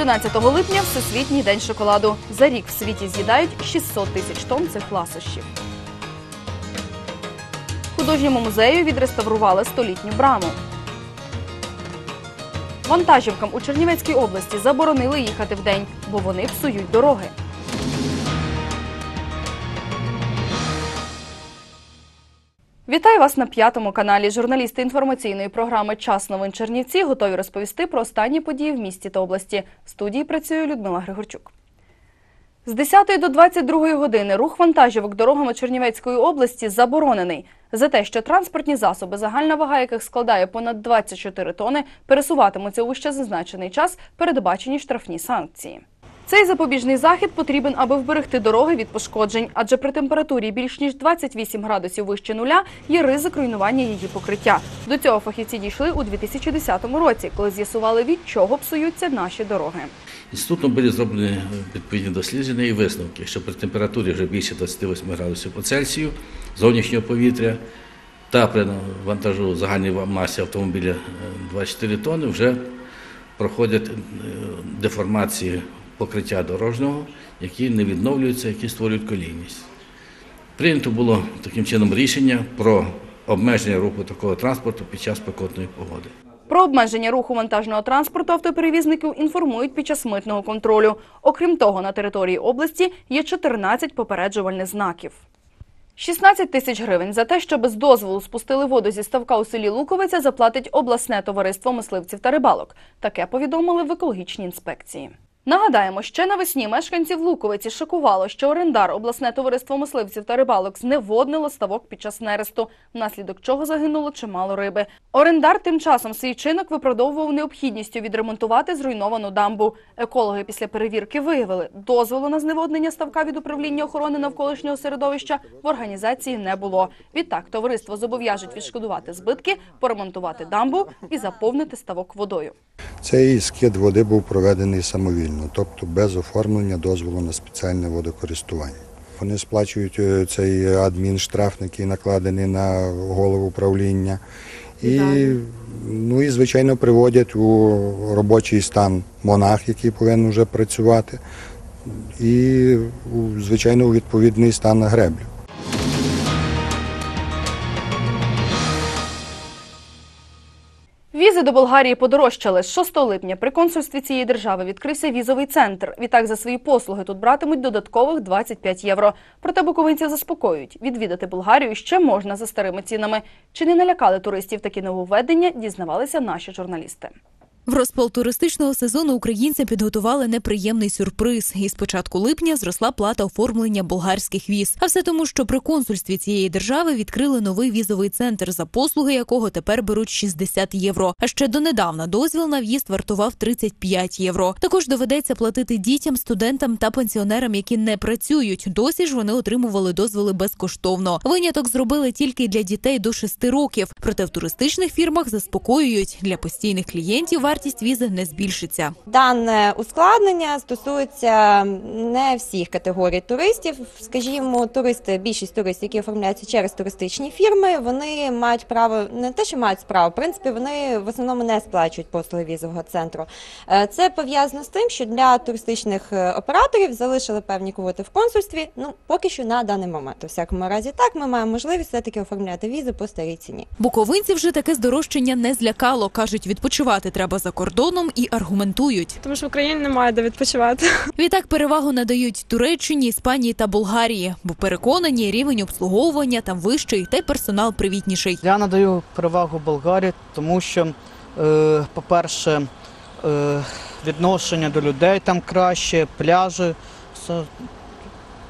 11 липня Всесвітній день шоколаду. За рік в світі з'їдають 600 тисяч тонн цих ласощів. Художньому музею відреставрували столітню браму. Вантажівкам у Чернівецькій області заборонили їхати вдень, бо вони псують дороги. Вітаю вас на п'ятому каналі. Журналісти інформаційної програми Час новин Чернівці готові розповісти про останні події в місті та області. В студії працює Людмила Григорчук. З 10 до 22 години рух вантажівок дорогами Чернівецької області заборонений. За те, що транспортні засоби, загальна вага яких складає понад 24 тони, пересуватимуться у вище зазначений час, передбачені штрафні санкції. Цей запобіжний захід потрібен, аби вберегти дороги від пошкоджень, адже при температурі більш ніж 28 градусів вище нуля є ризик руйнування її покриття. До цього фахівці дійшли у 2010 році, коли з'ясували, від чого псуються наші дороги. Інститутом були зроблені відповідні дослідження і висновки, що при температурі вже більше 28 градусів по Цельсію зовнішнього повітря та при вантажу загальній масі автомобіля е, 24 тонни вже проходять е, деформації покриття дорожнього, які не відновлюються, які створюють колійність. Прийнято було таким чином рішення про обмеження руху такого транспорту під час спекотної погоди. Про обмеження руху вантажного транспорту автоперевізників інформують під час митного контролю. Окрім того, на території області є 14 попереджувальних знаків. 16 тисяч гривень за те, що без дозволу спустили воду зі ставка у селі Луковиця, заплатить обласне товариство мисливців та рибалок. Таке повідомили в екологічній інспекції. Нагадаємо, ще навесні мешканців Луковиці шокувало, що орендар обласне товариство мисливців та рибалок зневоднило ставок під час нересту, внаслідок чого загинуло чимало риби. Орендар тим часом свій чинок виправдовував необхідністю відремонтувати зруйновану дамбу. Екологи після перевірки виявили, дозволу на зневоднення ставка від управління охорони навколишнього середовища в організації не було. Відтак товариство зобов'яжуть відшкодувати збитки, поремонтувати дамбу і заповнити ставок водою. Цей скид води був проведений самовільно, тобто без оформлення дозволу на спеціальне водокористування. Вони сплачують е, цей адмінштраф, який накладений на голову управління, і, ну, і звичайно приводять у робочий стан монах, який повинен вже працювати, і звичайно у відповідний стан греблю. Візи до Болгарії подорожчали. З 6 липня при консульстві цієї держави відкрився візовий центр. Відтак за свої послуги тут братимуть додаткових 25 євро. Проте буковинців заспокоюють. Відвідати Болгарію ще можна за старими цінами. Чи не налякали туристів такі нововведення, дізнавалися наші журналісти. В розпал туристичного сезону українцям підготували неприємний сюрприз. І з початку липня зросла плата оформлення болгарських віз. А все тому, що при консульстві цієї держави відкрили новий візовий центр, за послуги якого тепер беруть 60 євро. А ще донедавна дозвіл на в'їзд вартував 35 євро. Також доведеться платити дітям, студентам та пенсіонерам, які не працюють. Досі ж вони отримували дозволи безкоштовно. Виняток зробили тільки для дітей до 6 років. Проте в туристичних фірмах заспокоюють для постійних клієнтів вартість візи не збільшиться. Дане ускладнення стосується не всіх категорій туристів. Скажімо, туристи, більшість туристів, які оформляються через туристичні фірми, вони мають право не те, що мають справу, в принципі, вони в основному не сплачують послуги візового центру. Е, Це пов'язано з тим, що для туристичних е, операторів залишили певні квоти в консульстві. Ну поки що на даний момент. У всякому разі, так ми маємо можливість все таки оформляти візи по старій ціні. Буковинців вже таке здорожчання не злякало. кажуть, відпочивати треба за кордоном і аргументують. Тому що в Україні немає де відпочивати. Відтак перевагу надають Туреччині, Іспанії та Болгарії, бо переконані рівень обслуговування там вищий, та й персонал привітніший. Я надаю перевагу Болгарії, тому що, е, по-перше, е, відношення до людей там краще, пляжі все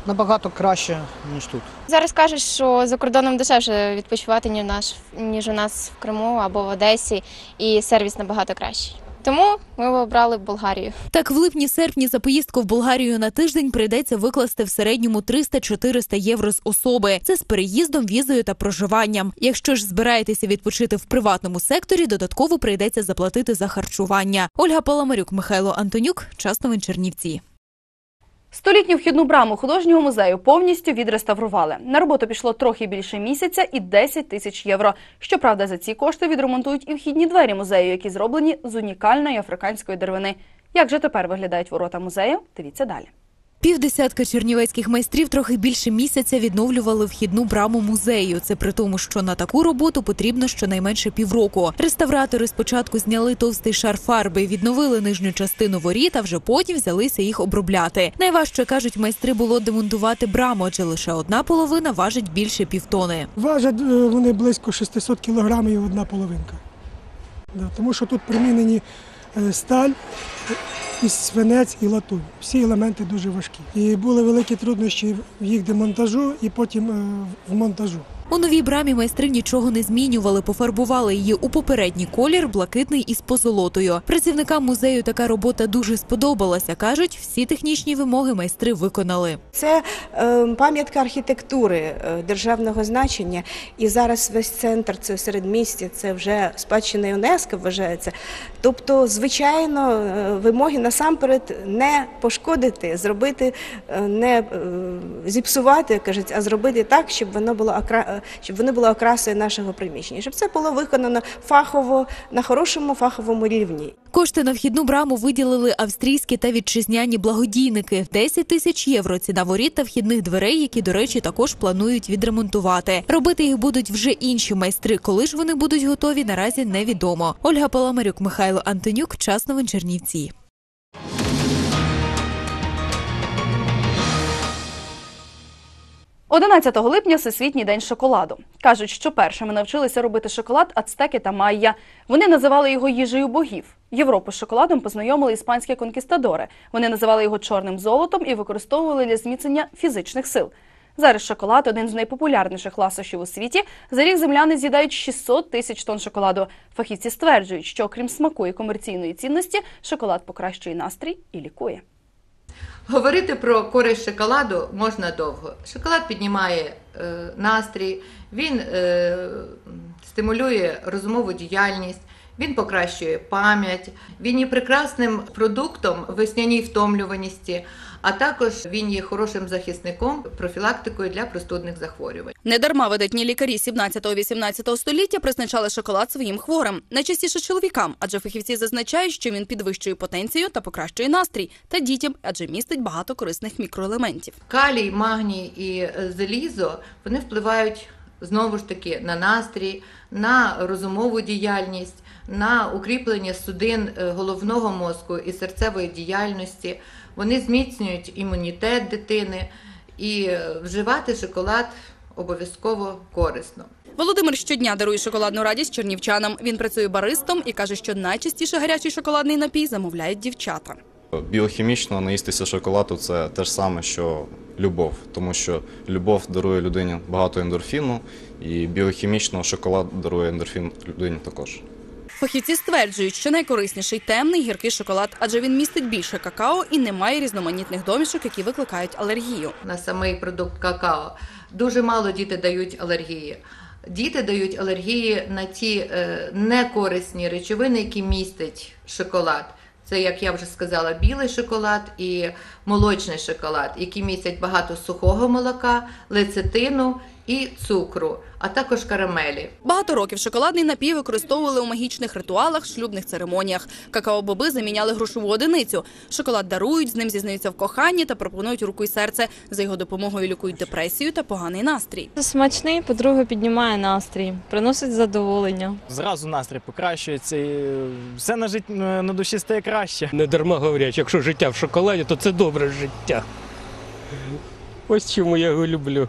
набагато краще, ніж тут. Зараз кажуть, що за кордоном дешевше відпочивати, ніж наш ніж у нас в Криму або в Одесі, і сервіс набагато кращий. Тому ми обрали Болгарію. Так, в липні-серпні за поїздку в Болгарію на тиждень прийдеться викласти в середньому 300-400 євро з особи. Це з переїздом, візою та проживанням. Якщо ж збираєтеся відпочити в приватному секторі, додатково прийдеться заплатити за харчування. Ольга Паламарюк, Михайло Антонюк, час новин Чернівці. Столітню вхідну браму художнього музею повністю відреставрували. На роботу пішло трохи більше місяця і 10 тисяч євро. Щоправда, за ці кошти відремонтують і вхідні двері музею, які зроблені з унікальної африканської деревини. Як же тепер виглядають ворота музею? Дивіться далі. Півдесятка чернівецьких майстрів трохи більше місяця відновлювали вхідну браму музею. Це при тому, що на таку роботу потрібно щонайменше півроку. Реставратори спочатку зняли товстий шар фарби, відновили нижню частину воріт, а вже потім взялися їх обробляти. Найважче кажуть, майстри було демонтувати браму, адже лише одна половина важить більше півтони. Важать е, вони близько 600 кілограмів одна половинка. Тому що тут примінені сталь, і свинець і латунь. Всі елементи дуже важкі. І були великі труднощі в їх демонтажу і потім е, в монтажу. У новій брамі майстри нічого не змінювали, пофарбували її у попередній колір, блакитний із позолотою. Працівникам музею така робота дуже сподобалася. кажуть, всі технічні вимоги майстри виконали. Це е, пам'ятка архітектури е, державного значення, і зараз весь центр це середмістя, це вже спадщина ЮНЕСКО вважається. Тобто, звичайно, е, вимоги насамперед не пошкодити, зробити, не зіпсувати, кажуть, а зробити так, щоб воно було е, щоб воно було окрасою нашого приміщення, щоб це було виконано фахово на хорошому фаховому рівні. Кошти на вхідну браму виділили австрійські та вітчизняні благодійники. 10 тисяч євро ціна воріт та вхідних дверей, які, до речі, також планують відремонтувати. Робити їх будуть вже інші майстри. Коли ж вони будуть готові, наразі невідомо. Ольга Паламарюк, Михайло Антонюк, час новин Чернівці. – 11 липня Всесвітній день шоколаду. Кажуть, що першими навчилися робити шоколад ацтеки та майя. Вони називали його їжею богів. Європу з шоколадом познайомили іспанські конкістадори. Вони називали його чорним золотом і використовували для зміцнення фізичних сил. Зараз шоколад один з найпопулярніших ласощів у світі. За рік земляни з'їдають 600 тисяч тонн шоколаду. Фахівці стверджують, що окрім смаку і комерційної цінності, шоколад покращує настрій і лікує. Говорити про користь шоколаду можна довго. Шоколад піднімає е, настрій, він е, стимулює розумову діяльність, він покращує пам'ять, він є прекрасним продуктом весняній втомлюваності, а також він є хорошим захисником, профілактикою для простудних захворювань. Недарма видатні лікарі 17-18 століття призначали шоколад своїм хворим, найчастіше чоловікам, адже фахівці зазначають, що він підвищує потенцію та покращує настрій, та дітям, адже містить багато корисних мікроелементів. Калій, магній і залізо вони впливають знову ж таки на настрій, на розумову діяльність, на укріплення судин е, головного мозку і серцевої діяльності. Вони зміцнюють імунітет дитини і е, вживати шоколад обов'язково корисно. Володимир щодня дарує шоколадну радість чернівчанам. Він працює баристом і каже, що найчастіше гарячий шоколадний напій замовляють дівчата. Біохімічно наїстися шоколаду це те ж саме, що любов, тому що любов дарує людині багато ендорфіну, і біохімічно шоколад дарує ендорфін людині також. Фахівці стверджують, що найкорисніший темний гіркий шоколад, адже він містить більше какао і не має різноманітних домішок, які викликають алергію. на самий продукт какао. Дуже мало діти дають алергії. Діти дають алергії на ті е, некорисні речовини, які містить шоколад. Це, як я вже сказала, білий шоколад і молочний шоколад, які містять багато сухого молока, лецитину і цукру, а також карамелі. Багато років шоколадний напій використовували у магічних ритуалах, шлюбних церемоніях. Какао-боби заміняли грошову одиницю. Шоколад дарують, з ним зізнаються в коханні та пропонують руку й серце. За його допомогою лікують депресію та поганий настрій. Смачний, по-друге, піднімає настрій, приносить задоволення. Зразу настрій покращується і все на, жит... на душі стає краще. Не дарма говорять, якщо життя в шоколаді, то це добре життя. Ось чому я його люблю.